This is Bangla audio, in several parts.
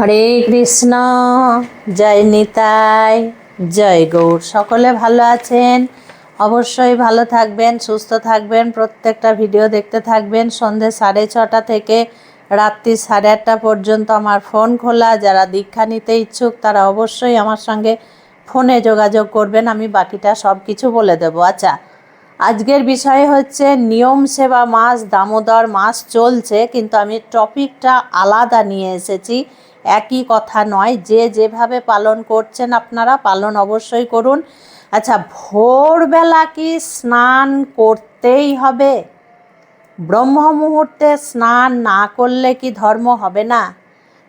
হরে কৃষ্ণ। জয় নিতাই। জয় গৌর। সকলে ভালো আছেন? অবশ্যই ভালো থাকবেন, সুস্থ থাকবেন। প্রত্যেকটা ভিডিও দেখতে থাকবেন। সন্ধে সাড়ে ছটা থেকে রাত্রি সাড়ে আটটা পর্যন্ত আমার ফোন খোলা। যারা দীক্ষা নিতে ইচ্ছুক, তারা অবশ্যই আমার সঙ্গে ফোনে যোগাযোগ করবেন। আমি বাকিটা সব কিছু বলে দেবো। আচ্ছা আজকের বিষয় হচ্ছে নিয়ম সেবা মাস, দামোদর মাস চলছে, কিন্তু আমি টপিকটা আলাদা নিয়ে এসেছি। একই কথা নয়, যে যেভাবে পালন করছেন আপনারা পালন অবশ্যই করুন। আচ্ছা ভোরবেলা কি স্নান করতেই হবে? ব্রহ্ম মুহূর্তে স্নান না করলে কি ধর্ম হবে না?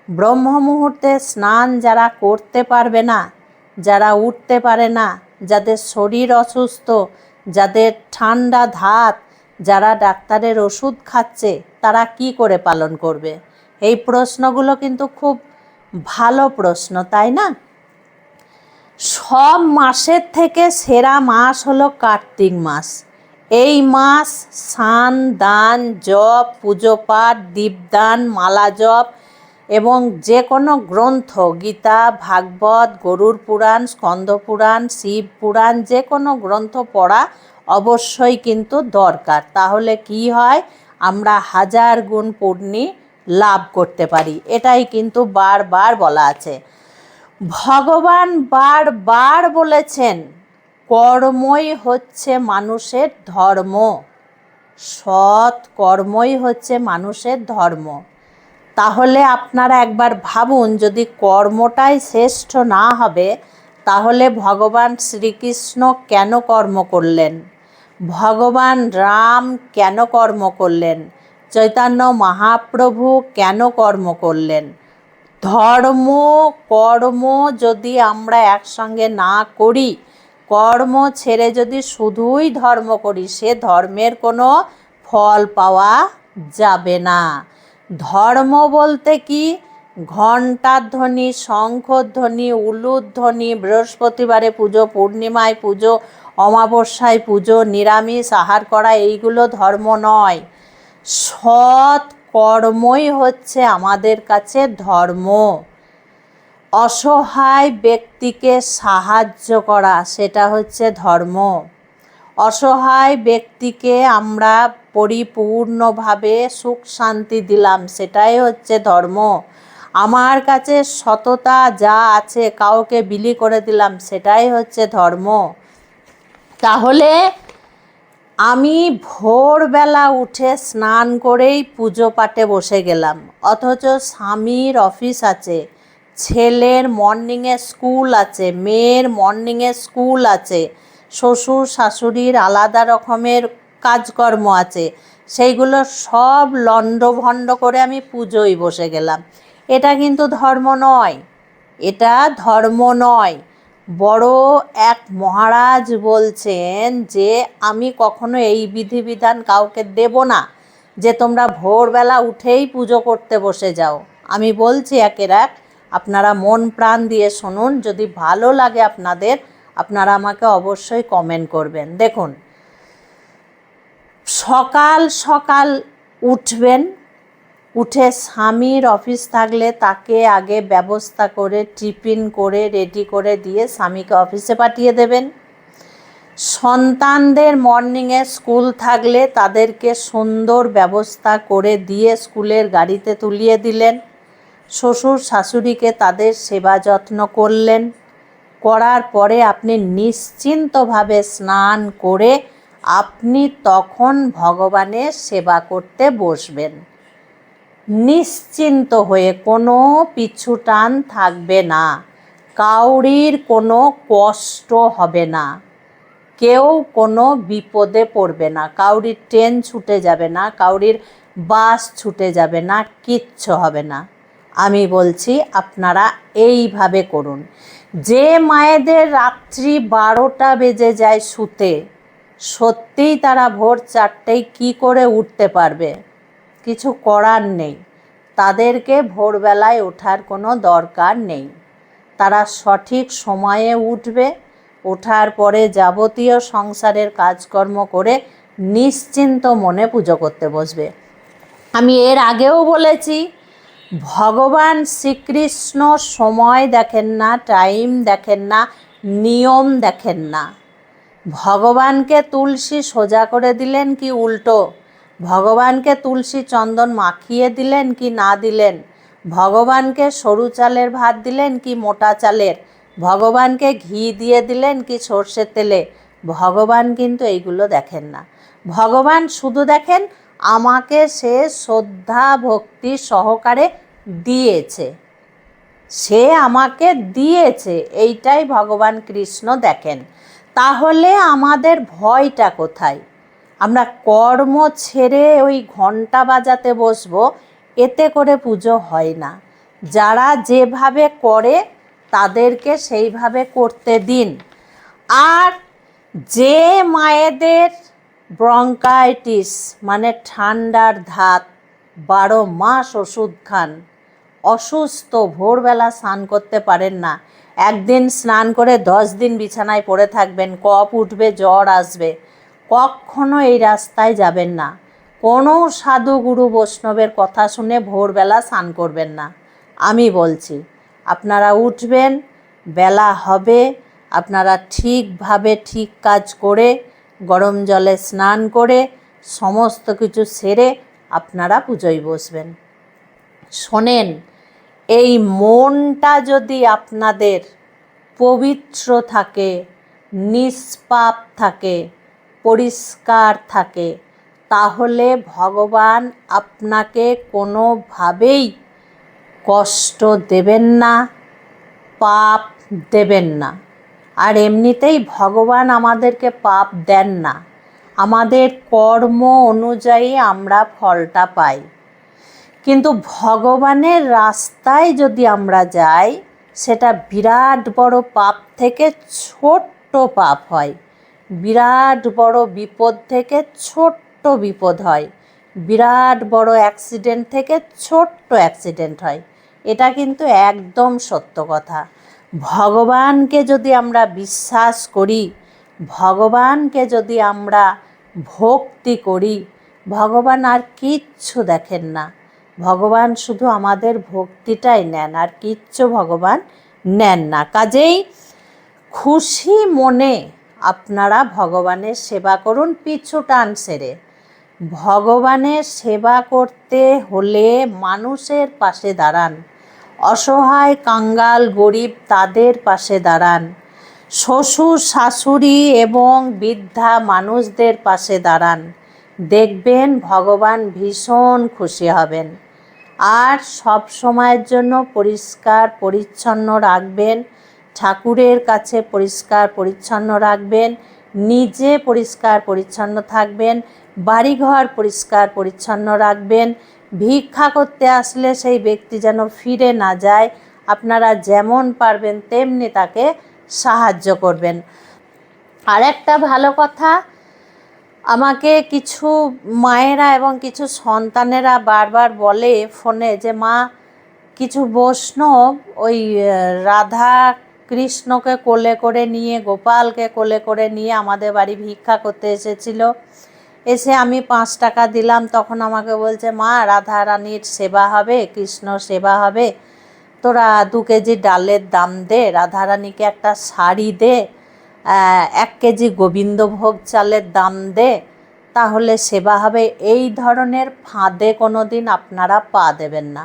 ব্রহ্ম মুহূর্তে স্নান যারা করতে পারবে না, যারা উঠতে পারে না, যাদের শরীর অসুস্থ, যাদের ঠান্ডা ধাত, যারা ডাক্তারের ওষুধ খাচ্ছে, তারা কি করে পালন করবে? এই প্রশ্নগুলো কিন্তু খুব ভালো প্রশ্ন, তাই না? সব মাসের থেকে সেরা মাস হলো কার্তিক মাস। এই মাস স্নান, দান, জপ, পুজো পাঠ, দীপদান, মালা জপ এবং যে কোনো গ্রন্থ, গীতা, ভাগবত গরুর পুরাণ, স্কন্দ পুরাণ, শিব পুরাণ, যে কোনো গ্রন্থ পড়া অবশ্যই কিন্তু দরকার। তাহলে কি হয়? আমরা হাজার গুণ পূর্ণি লাভ করতে পারি। এটাই কিন্তু বারবার বলা আছে। ভগবান বারবার বলেছেন, কর্মই হচ্ছে মানুষের ধর্ম। সৎ কর্মই হচ্ছে মানুষের ধর্ম। তাহলে আপনারা একবার ভাবুন, যদি কর্মটাই শ্রেষ্ঠ না হবে, তাহলে ভগবান শ্রীকৃষ্ণ কেন কর্ম করলেন? ভগবান রাম কেন কর্ম করলেন? চৈতন্য মহাপ্রভু কেন কর্ম করলেন? ধর্ম, কর্ম যদি আমরা একসঙ্গে না করি, কর্ম ছেড়ে যদি শুধুই ধর্ম করি, সে ধর্মের কোনো ফল পাওয়া যাবে না। ধর্ম বলতে কি? ঘণ্টার ধ্বনি শঙ্খধ্বনি উলুধ্বনি বৃহস্পতিবারে পুজো, পূর্ণিমায় পুজো, অমাবস্যায় পুজো, নিরামিষ, আহার করা, এইগুলো ধর্ম নয়। সৎ কর্মই হচ্ছে আমাদের কাছে ধর্ম। অসহায় ব্যক্তিকে সাহায্য করা, সেটা হচ্ছে ধর্ম। অসহায় ব্যক্তিকে আমরা পরিপূর্ণভাবে সুখ শান্তি দিলাম, সেটাই হচ্ছে ধর্ম। আমার কাছে সততা যা আছে, কাউকে বিলি করে দিলাম, সেটাই হচ্ছে ধর্ম। তাহলে আমি ভোরবেলা উঠে স্নান করেই পুজো পাঠে বসে গেলাম। অথচ স্বামীর অফিস আছে, ছেলের মর্নিংয়ে স্কুল আছে, মেয়ের মর্নিংয়ে স্কুল আছে, শ্বশুর শাশুড়ির আলাদা রকমের কাজকর্ম আছে, সেইগুলো সব লণ্ডভণ্ড করে আমি পুজোয় বসে গেলাম। এটা কিন্তু ধর্ম নয়, এটা ধর্ম নয়। বড় এক মহারাজ বলছেন যে, আমি কখনো এই বিধিবিধান কাউকে দেব না, যে তোমরা ভোরবেলা উঠেই পুজো করতে বসে যাও। আমি বলছি একের এক, আপনারা মন প্রাণ দিয়ে শুনুন, যদি ভালো লাগে আপনাদের, আপনারা আমাকে অবশ্যই কমেন্ট করবেন। দেখুন, সকাল সকাল উঠবেন উঠে স্বামীর অফিস থাকলে তাকে আগে ব্যবস্থা করে, টিফিন করে, রেডি করে দিয়ে স্বামীকে অফিসে পাঠিয়ে দেবেন। সন্তানদের মর্নিংয়ে স্কুল থাকলে তাদেরকে সুন্দর ব্যবস্থা করে দিয়ে স্কুলের গাড়িতে তুলিয়ে দিলেন। শ্বশুর শাশুড়িকে তাদের সেবা যত্ন করলেন। করার পরে আপনি নিশ্চিন্তভাবে স্নান করে আপনি তখন ভগবানের সেবা করতে বসবেন। নিশ্চিন্ত হয়ে কোনো পিছু টান থাকবে না। কাউরির কোনো কষ্ট হবে না। কেউ কোনো বিপদে পড়বে না। কাউরির ট্রেন ছুটে যাবে না, কাউরির বাস ছুটে যাবে না, কিচ্ছু হবে না। আমি বলছি, আপনারা এইভাবে করুন। যে মায়েদের রাত্রি বারোটা বেজে যায় শুতে, সত্যিই তারা ভোর চারটেই কি করে উঠতে পারবে? কিছু করার নেই। তাদেরকে ভোরবেলায় ওঠার কোনো দরকার নেই। তারা সঠিক সময়ে উঠবে, ওঠার পরে যাবতীয় সংসারের কাজকর্ম করে নিশ্চিন্ত মনে পুজো করতে বসবে। আমি এর আগেও বলেছি, ভগবান শ্রীকৃষ্ণ সময় দেখেন না, টাইম দেখেন না, নিয়ম দেখেন না। ভগবানকে তুলসী সোজা করে দিলেন কি উল্টো? ভগবানকে তুলসী চন্দন মাখিয়ে দিলেন কি না দিলেন? ভগবানকে সরু চালের ভাত দিলেন কি মোটা চালের? ভগবানকে ঘি দিয়ে দিলেন কি সর্ষের তেলে? ভগবান কিন্তু এইগুলো দেখেন না। ভগবান শুধু দেখেন, আমাকে সে শ্রদ্ধা ভক্তি সহকারে দিয়েছে। সে আমাকে দিয়েছে, এইটাই ভগবান কৃষ্ণ দেখেন। তাহলে আমাদের ভয়টা কোথায়? আমরা কর্ম ছেড়ে ওই ঘণ্টা বাজাতে বসবো, এতে করে পুজো হয় না। যারা যেভাবে করে, তাদেরকে সেইভাবে করতে দিন। আর যে মায়েদের ব্রঙ্কাইটিস মানে ঠান্ডার ধাত, বারো মাস ওষুধ খান, অসুস্থ, ভোরবেলা স্নান করতে পারেন না। একদিন স্নান করে দশ দিন বিছানায় পড়ে থাকবেন কপ উঠবে, জ্বর আসবে। কখনো এই রাস্তায় যাবেন না। কোনো সাধু গুরু বৈষ্ণবের কথা শুনে ভোরবেলা স্নান করবেন না। আমি বলছি, আপনারা উঠবেন, বেলা হবে, আপনারা ঠিকভাবে ঠিক কাজ করে, গরম জলে স্নান করে, সমস্ত কিছু সেরে আপনারা পুজোয় বসবেন। শোনেন, এই মনটা যদি আপনাদের পবিত্র থাকে, নিষ্পাপ থাকে পরিষ্কার থাকে, তাহলে ভগবান আপনাকে কোনোভাবেই কষ্ট দেবেন না, পাপ দেবেন না। আর এমনিতেই ভগবান আমাদেরকে পাপ দেন না। আমাদের কর্ম অনুযায়ী আমরা ফলটা পাই। কিন্তু ভগবানের রাস্তায় যদি আমরা যাই, সেটা বিরাট বড় পাপ থেকে ছোট্ট পাপ হয়। বিরাট বড় বিপদ থেকে ছোট্ট বিপদ হয়। বিরাট বড় অ্যাক্সিডেন্ট থেকে ছোট্ট অ্যাক্সিডেন্ট হয়। এটা কিন্তু একদম সত্য কথা। ভগবানকে যদি আমরা বিশ্বাস করি, ভগবানকে যদি আমরা ভক্তি করি, ভগবান আর কিচ্ছু দেখেন না। ভগবান শুধু আমাদের ভক্তিটাই নেন, আর কিচ্ছু ভগবান নেন না। কাজেই খুশি মনে আপনারা ভগবানের সেবা করুন, পিছু টান সেরে। ভগবানের সেবা করতে হলে মানুষের পাশে দাঁড়ান। অসহায়, কাঙ্গাল, গরিব তাদের পাশে দাঁড়ান। শ্বশুর, শাশুড়ি এবং বৃদ্ধা মানুষদের পাশে দাঁড়ান। দেখবেন ভগবান ভীষণ খুশি হবেন। আর সব সময়ের জন্য পরিষ্কার, পরিচ্ছন্ন রাখবেন। ঠাকুরের কাছে পরিষ্কার পরিচ্ছন্ন রাখবেন, নিজে পরিষ্কার পরিচ্ছন্ন থাকবেন, বাড়িঘর পরিষ্কার পরিচ্ছন্ন রাখবেন। ভিক্ষা করতে আসলে সেই ব্যক্তি যেন ফিরে না যায়, আপনারা যেমন পারবেন তেমনি তাকে সাহায্য করবেন। আর একটা ভালো কথা, আমাকে কিছু মায়েরা এবং কিছু সন্তানেরা বারবার বলে ফোনে যে, মা, কিছু বৈষ্ণব ওই রাধা কৃষ্ণকে কোলে করে নিয়ে, গোপালকে কোলে করে নিয়ে আমাদের বাড়ি ভিক্ষা করতে এসেছিল। এসে আমি পাঁচ টাকা দিলাম। তখন আমাকে বলছে, মা রাধা রানীর সেবা হবে, কৃষ্ণ সেবা হবে। তোরা দু কেজি ডালের দাম দে, রাধারানীকে একটা শাড়ি দে এক কেজি গোবিন্দভোগ চালের দাম দে, তাহলে সেবা হবে। এই ধরনের ফাঁদে কোনো দিন আপনারা পা দেবেন না।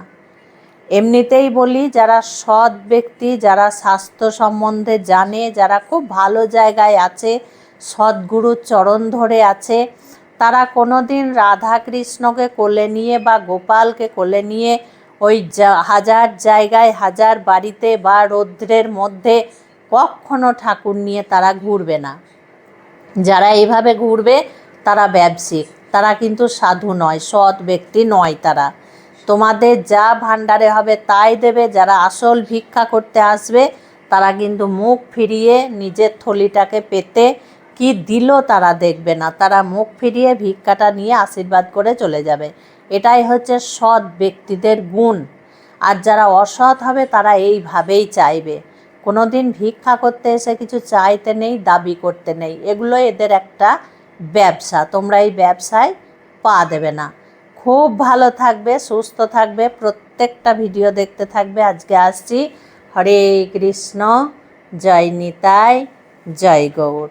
এমনিতেই বলি, যারা সৎ ব্যক্তি, যারা স্বাস্থ্য সম্বন্ধে জানে, যারা খুব ভালো জায়গায় আছে, সদ্গুরুর চরণ ধরে আছে, তারা কোনো দিন রাধাকৃষ্ণকে কোলে নিয়ে বা গোপালকে কোলে নিয়ে ওই হাজার জায়গায়, হাজার বাড়িতে বা রৌদ্রের মধ্যে কখনো ঠাকুর নিয়ে তারা ঘুরবে না। যারা এইভাবে ঘুরবে, তারা ব্যবসিক তারা কিন্তু সাধু নয়, সৎ ব্যক্তি নয় তারা। তোমাদের যা ভাণ্ডারে হবে তাই দেবে। যারা আসল ভিক্ষা করতে আসবে, তারা কিন্তু মুখ ফিরিয়ে নিজের থলিটাকে পেতে কি দিল তারা দেখবে না। তারা মুখ ফিরিয়ে ভিক্ষাটা নিয়ে আশীর্বাদ করে চলে যাবে। এটাই হচ্ছে সৎ ব্যক্তিদের গুণ। আর যারা অসৎ হবে, তারা এইভাবেই চাইবে। কোনো দিন ভিক্ষা করতে এসে কিছু চাইতে নেই, দাবি করতে নেই। এগুলো এদের একটা ব্যবসা। তোমরা এই ব্যবসায় পা দেবে না। খুব ভালো থাকবে, সুস্থ থাকবে, প্রত্যেকটা ভিডিও দেখতে থাকবে। আজকে আসছি। হরে কৃষ্ণ, জয় নিতাই, জয় গৌর।